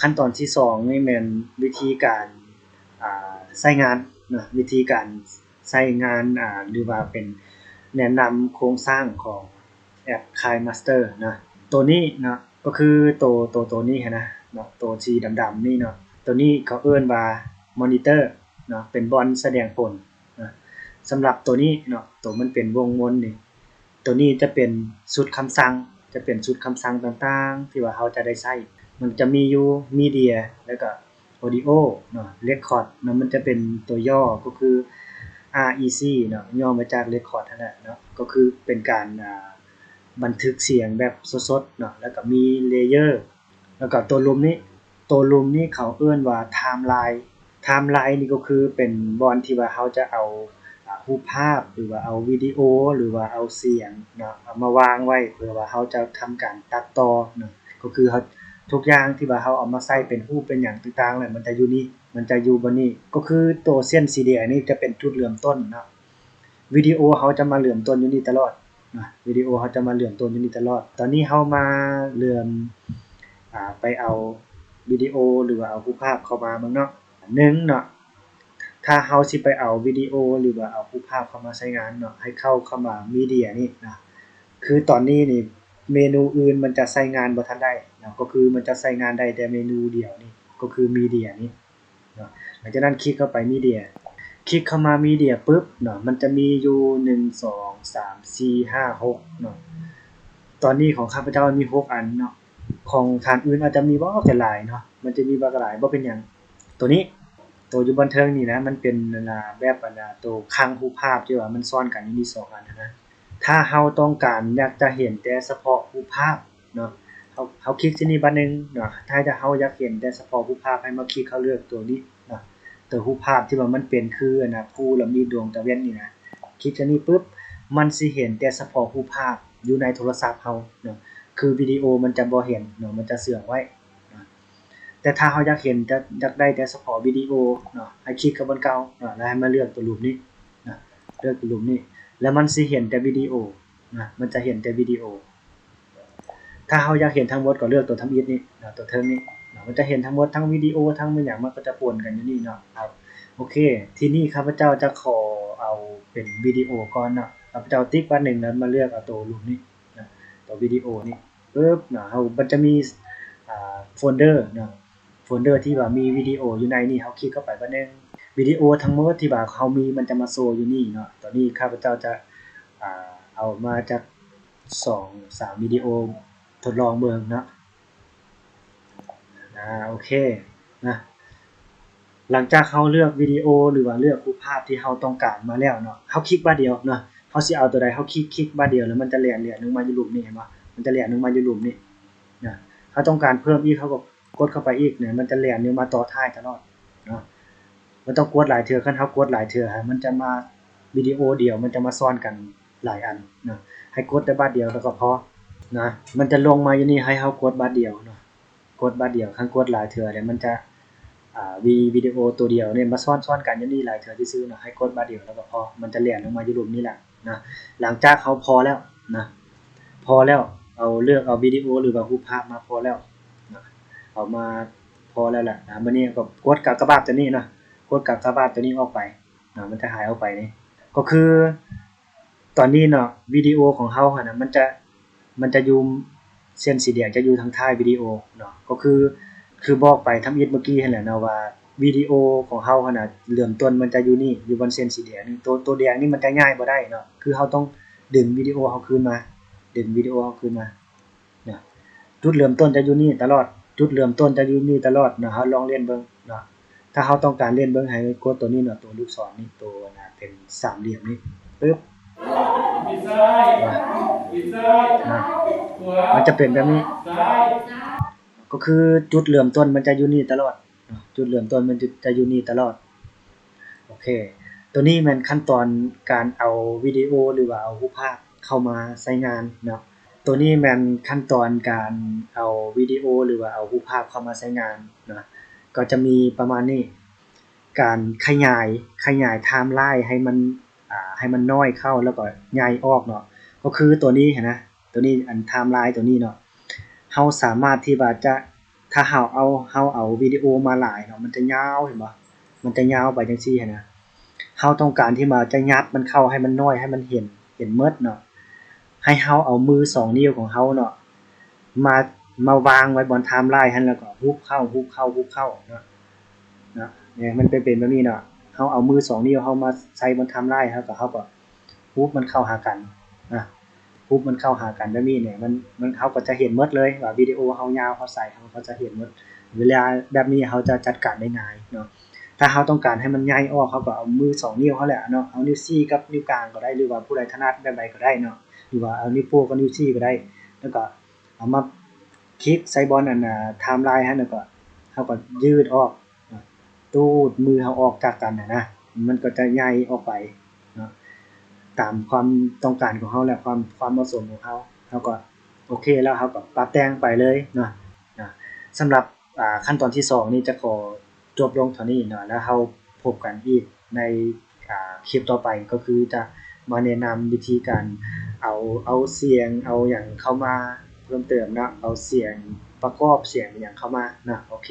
ขั้นตอนที่สองนี่แม่นวิธีการใช้งานนะวิธีการใช้งานอ่าหรือว่าเป็นแนะนำโครงสร้างของแอป KiMaster นะตัวนี้นะก็คือตัวตัวตัวนี้นะเนาะตัวสีดำๆนี่เนาะตัวนี้เขาเอิ้นว่ามอนิเตอร์เนาะเป็นบอลแสดงผลนะสำหรับตัวนี้เนาะตัวมันเป็นวงมนนี่ตัวนี้จะเป็นชุดคำสั่งจะเป็นชุดคำสั่งต่างๆ ที่ว่าเราจะได้ใช้ มันจะมีอยู่ media แล้วก็ audio เนาะ record เนาะมันจะเป็นตัวย่อก็คือ REC เนาะย่อมาจาก record นั่นแหละเนาะก็คือเป็นการบันทึกเสียงแบบสดๆเนาะแล้วก็มี layer แล้วก็ตัวรวมนี้ตัวรวมนี้เขาเอิ้อนว่า timeline timeline นี่ก็คือเป็นบอนที่ว่าเราจะเอาอ่ารูปภาพหรือว่าเอาวิดีโอหรือว่าเอาเสียงเนาะเอามาวางไว้เพื่อว่าเราจะทำการตัดต่อเนาะก็คือเรา ทุกอย่างที่ว่าเราเอามาใส่เป็นรูปเป็นหยังต่างๆแหละมันจะอยู่นี่ มันจะอยู่บนนี้ ก็คือตัวเส้นสีแดงนี่จะเป็นจุดเริ่มต้นเนาะวิดีโอเราจะมาเริ่อมต้นอยู่นี่ตลอดนะวิดีโอเราจะมาเริ่อมต้นอยู่นี่ตลอด ตอนนี้เรามาเริ่มอ่าไปเอาวิดีโอหรือว่าเอารูปภาพเข้ามาบิ่งเนาะหนึ่งเนาะถ้าเราสิไปเอาวิดีโอหรือว่าเอารูปภาพเข้ามาใช้งานเนาะให้เข้าเข้ามามีเดียนี่นะคือตอนนี้นี่ เมนูอื่นมันจะใช้งานบ่ทันได้นะก็คือมันจะใช้งานได้แต่เมนูเดียวนี่ก็คือมีเดียนี่เนาะหลังจากนั้นคลิกเข้าไปมีเดียคลิกเข้ามามีเดียปุ๊บเนาะมันจะมีอยู่1 2 3 4 5 6เนาะตอนนี้ของข้าพเจ้ามี6อันเนาะของทานอื่นอาจจะมีบ่แต่หลายเนาะมันจะมีบ่หลายบ่เป็นหยังตัวนี้ตัวอยู่บนเทิงนี่นะมันเป็นอ่าแบบนน่ะตัวคังรูปภาพที่ว่ามันซ้อนกันอยู่นี่2อันนะ ถ้าเราต้องการอยากจะเห็นแต่เฉพาะรูปภาพเนาะเฮาเฮาคลิกที่นี่บัดนึงเนาะถ้าจะเฮาอยากเห็นแต่เฉพาะรูปภาพให้มาคลิกเข้าเลือกตัวนี้เนาะตัวรูปภาพที่ว่ามันเป็นคือนะผู้ล้วมีดวงตะเวนนี่นะคลิกอันนี้ปุ๊บมันสิเห็นแต่เฉพาะรูปภาพอยู่ในโทรศัพท์เฮาเนาะคือวิดีโอมันจะบ่เห็นเนาะมันจะเสื่อมไว้แต่ถ้าเราอยากเห็นจะอยากได้แต่เฉพาะวิดีโอเนาะให้คลิกกับบนเก่าเนาะแล้วให้มาเลือกตัวรูปนี้นะเลือกตัวรูปนี้ แล้วมันสิเห็นแต่วิดีโอนะมันจะเห็นแต่วิดีโอ ถ้าเราอยากเห็นทั้งหมดก็เลือกตัวทำอิฐนี่นะตัวเทิงนี้นะมันจะเห็นทั้งหมดทั้งวิดีโอทั้งมันหยังมันก็จะปนกันอยู่นี่เนาะครับโอเค ทีนี้ข้าพเจ้าจะขอเอาเป็นวิดีโอก่อนเนาะข้าพเจ้าติ๊กว่าหนึ่งแล้วมาเลือกเอาตัวรูปนี้นะตัววิดีโอนี่ปึ๊บเนะเฮามันจะมีอ่าโฟลเดอร์นะโฟลเดอร์ที่ว่ามีวิดีโออยู่ในนี่เฮาคลิกเข้าไปบัดนึง วิดีโอทั้งหมดที่ว่าเขามีมันจะมาโชว์อยู่นี่เนาะตอนนี้ข้าพเจ้าจะอ่าเอามาจาก2 3วิดีโอทดลองเบิ่งเนาะอ่าโอเคนะหลังจากเฮาเลือกวิดีโอหรือว่าเลือกรูปภาพที่เฮาต้องการมาแล้วเนาะเฮาคลิกบัดเดียวเนาะเฮาสิเอาตัวใดเฮาคลิกคลิกบัดเดียวแล้วมันจะแล่นๆลงมาอยู่รูปนี้เห็นบ่มันจะแล่นลงมาอยู่รูปนี้นะถ้าต้องการเพิ่มอีกเขาก็กดเข้าไปอีกเนี่ยมันจะแล่นเนี่ยมาต่อท้ายตลอดเนาะ มันต้องกดหลายเทือคันเฮากดหลายเทือฮะมันจะมาวิดีโอเดียวมันจะมาซ้อนกันหลายอันนะให้กดแต่บัดเดียวแล้วก็พอนะมันจะลงมาอยู่นี่ให้เฮากดบัดเดียวเนาะกดบัดเดียวคันกดหลายเทือเนี่ยมันจะอ่าวีวิดีโอตัวเดียวเนี่ยมาซ้อนๆกันอยู่นี่หลายเทื่ซื่อเนาะให้กดบัดเดียวแล้วก็พอมันจะแล่นลงมาอยู่รูปนี้แหละนะหลังจากเขาพอแล้วนะพอแล้วเอาเลือกเอาวิดีโอหรือว่ารูปภาพมาพอแล้วนะเอามาพอแล้วแหละนะมื้อนี้ก็กดกากบาทตัวนี้นะ กดกากบาทตัวนี้ออกไปเนะมันจะหายออกไปนี่ก็คือ ตอนนี้เนาะวิดีโอของเฮาหั่นน่ะมันจะมันจะยู่เส้นสีแดงจะอยู่ทางท้ายวิดีโอเนาะก็คือคือบอกไปทำอิดเมื่อกี้เหั่นแหละนาะว่าวิดีโอของเฮาหั่นน่ะเริ่อมต้นมันจะอยู่นี่อยู่บนเส้นสีแดงนี่ตัวตัวแดงนี่มันจะง่ายบ่ได้เนาะคือเฮาต้องดึงวิดีโอเฮาคืนมาดึงวิดีโอเฮาคืนมาเนาะจุดเริ่อมต้นจะอยู่นี่ตลอดจุดเริ่อมต้นจะอยู่นี่ตลอดเนะฮะลองเล่นเบิ่งเนาะ ถ้าเฮาต้องการเล่นเบิ่งให้กดตัวนี้เนาะตัวลูกศรนี่ตัวนะเป็นสามเหลี่ยมนี่ปึ๊บนะมันจะเป็นแบบนี้ ก็คือจุดเริ่อมต้นมันจะอยู่นี่ตลอด จุดเริ่อมต้นมันจะจะอยู่นี่ตลอด โอเค ตัวนี้มันขั้นตอนการเอาวิดีโอหรือว่าเอารูปภาพเข้ามาใช้งานเนาะ ตัวนี้มันขั้นตอนการเอาวิดีโอหรือว่าเอารูปภาพเข้ามาใช้งานนะ ก็จะมีประมาณนี้ การขยายขยายไทม์ไลน์ให้มันให้มันน้อยเข้าแล้วก็ใหญ่ออกเนาะก็คือตัวนี้เห็นนะตัวนี้อันไทม์ไลน์ตัวนี้เนาะเฮาสามารถที่ว่าจะถ้าเฮาเอาเฮาเอาวิดีโอมาหลายเนาะมันจะยาวเห็นบ่มันจะยาวไปจังซี่หันนะเฮาต้องการที่มาจะยัดมันเข้าให้มันน้อยให้มันเห็นเห็นหมดเนาะให้เฮาเอามือสองนิ้วของเฮาเนาะมา มาวางไว้บนไทม์ไลน์หั่นแล้วก็ฮุบเข้าฮุบเข้าฮุบเข้าเนาะเนาะเนี่ยมันเป็นเป็นแบบนี้เนาะเฮาเอามือสองนิ้วเฮามาใส่บนไทม์ไลน์เฮาก็เฮาก็ฮุบมันเข้าหากันนะฮุบมันเข้าหากันแบบนี้เนี่ยมันมันเฮาก็จะเห็นหมดเลยว่าวิดีโอเฮายาวเฮาใส่เฮาจะเห็นหมดเวลาแบบนี้เขาจะจัดการได้ง่ายเนาะถ้าเขาต้องการให้มันใหญ่ออกเขาก็เอามือสองนิ้วเขาแหละเนาะเอานิ้วชี้กับนิ้วกลางก็ได้หรือว่าผู้ใดถนัดแบบใดก็ได้เนาะหรือว่าเอานิ้วโป้งกับนิ้วชี้ก็ได้ แล้วก็เอามา คลิกใส่บอลอันน่ะไทม์ไลน์ให้แล้วก็เขาก็ยืดออก ตูดมือเขาออกจากกันน่ะนะ มันก็จะใหญ่ออกไปเนาะ ตามความต้องการของเขาและความ ความเหมาะสมของเขาเขาก็โอเคแล้วเขาก็ปรับแต่งไปเลยเนาะนะสำหรับ อ่า ขั้นตอนที่ 2 นี่จะขอจบลงเท่านี้เนาะ แล้วเราพบกันอีกใน อ่า คลิปต่อไปก็คือจะมาแนะนำวิธีการเอา เอาเสียง เอาหยังเข้ามา เพิ่มเติมนะเอาเสียงประกอบเสียงอย่างเข้ามานะโอเค